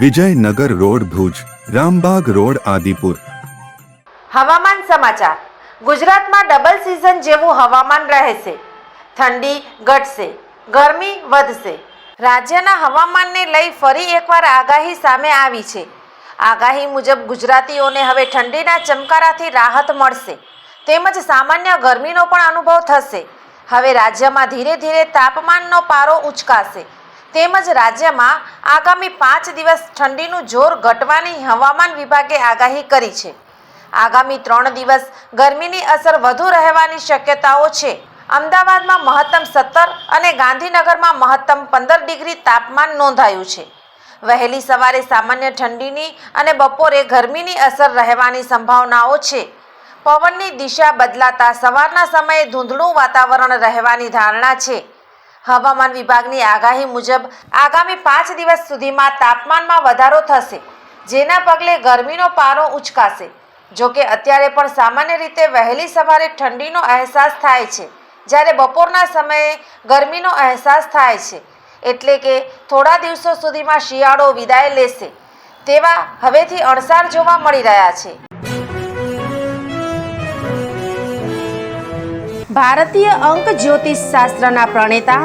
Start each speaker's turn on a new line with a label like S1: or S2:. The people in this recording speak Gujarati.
S1: Vijaynagar road Bhuj, Rambag road Adipur.
S2: હવામાન સમાચાર. ગુજરાતમાં ડબલ સિઝન જેવું હવામાન રહેશે. ઠંડી ઘટશે, ગરમી વધશે. રાજ્યના હવામાનને લઈ ફરી એકવાર આગાહી સામે આવી છે. આગાહી મુજબ ગુજરાતીઓને હવે ઠંડીના ચમકારાથી રાહત મળશે. તેમજ સામાન્ય ગરમીનો પણ અનુભવ થશે. હવે રાજ્યમાં ધીરે ધીરે તાપમાનનો પારો ઉચકાશે. તેમજ રાજ્યમાં આગામી પાંચ દિવસ ઠંડીનું જોર ઘટવાની હવામાન વિભાગે આગાહી કરી છે. આગામી ત્રણ દિવસ ગરમીની અસર વધુ રહેવાની શક્યતાઓ છે. અમદાવાદમાં મહત્તમ સત્તર અને ગાંધીનગરમાં મહત્તમ પંદર ડિગ્રી તાપમાન નોંધાયું છે. વહેલી સવારે સામાન્ય ઠંડીની અને બપોરે ગરમીની અસર રહેવાની સંભાવનાઓ છે. પવનની દિશા બદલાતા સવારના સમયે ધૂંધળું વાતાવરણ રહેવાની ધારણા છે. હવામાન વિભાગની આગાહી મુજબ આગામી પાંચ દિવસ સુધીમાં તાપમાનમાં વધારો થશે, જેના પગલે ગરમીનો પારો ઉંચકાશે. જોકે અત્યારે પણ સામાન્ય રીતે વહેલી સવારે ઠંડીનો અહેસાસ થાય છે, જ્યારે બપોરના સમયે ગરમીનો અહેસાસ થાય છે, એટલે કે થોડા દિવસો સુધીમાં શિયાળો વિદાય લેશે. તેવા હવેથી અણસાર જોવા મળી રહ્યા છે. ભારતીય અંક જ્યોતિષ શાસ્ત્રના પ્રણેતા